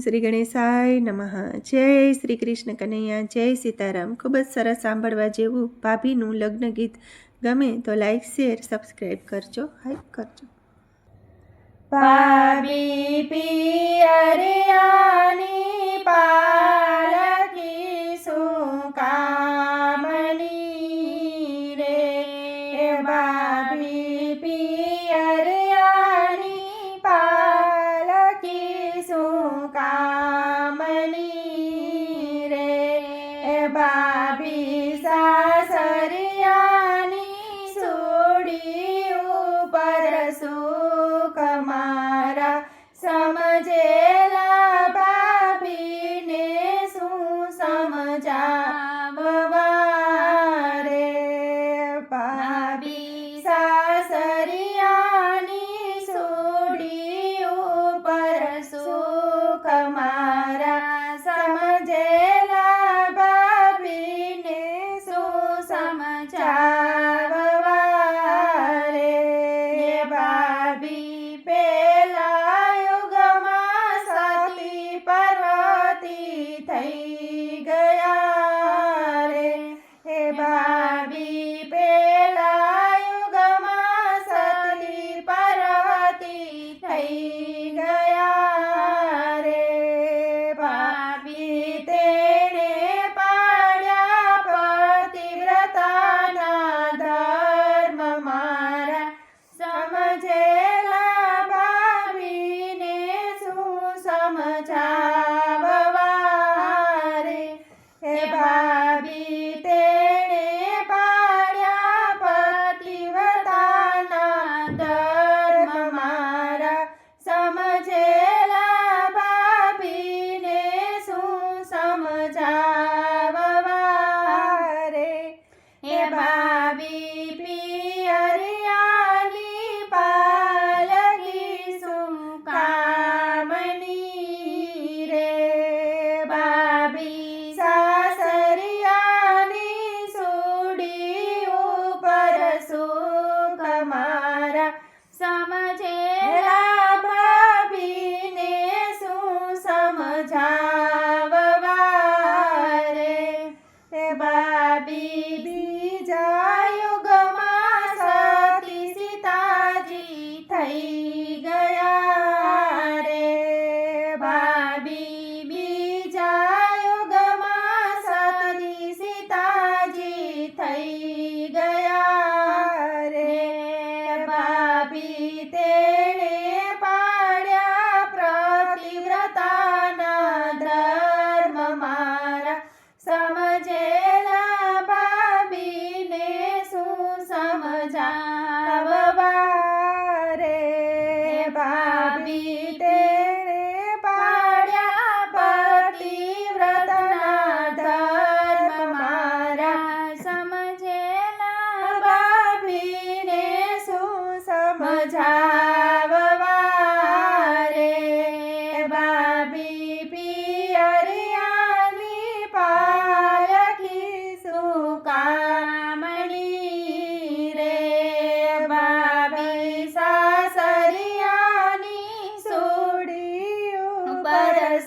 શ્રી ગણેશાય નમઃ. જય શ્રી કૃષ્ણ કનૈયા, જય સીતારામ. ખૂબ જ સરસ સાંભળવા જેવું ભાભીનું લગ્ન ગીત ગમે તો લાઈક શેર સબસ્ક્રાઈબ કરજો. હાઈક કરજો. ભાભી પિયરિયાની પાલકી સુકામણી રે? ભાભી Bobby. થઈ ગયા રે. ભાભી બીજા યુગમાં સતની સીતાજી થઈ Barbie.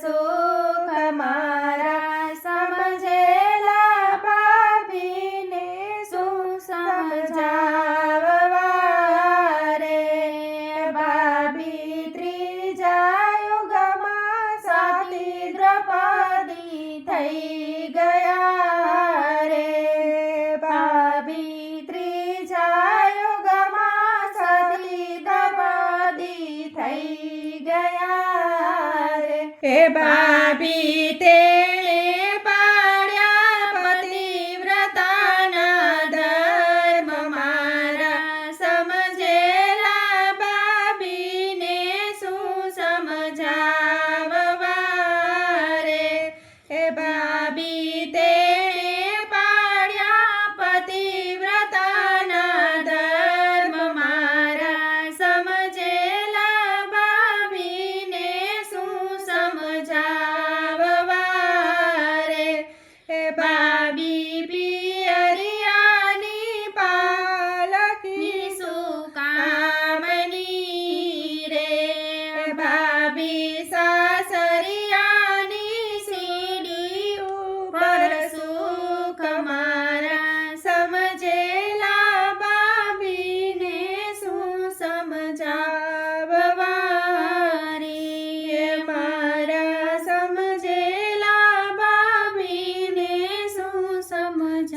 સુખ મારા સમજેલા પાપીને શું સમજાવવા રે. બાબી ત્રીજા યુગમાં સાતી થઈ ગયા રે. ભાભી Baby.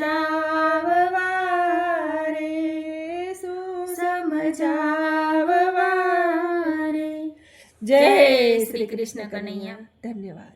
સમજાવવા રે સમજાવવા રે જય શ્રી કૃષ્ણ કનૈયા ધન્યવાદ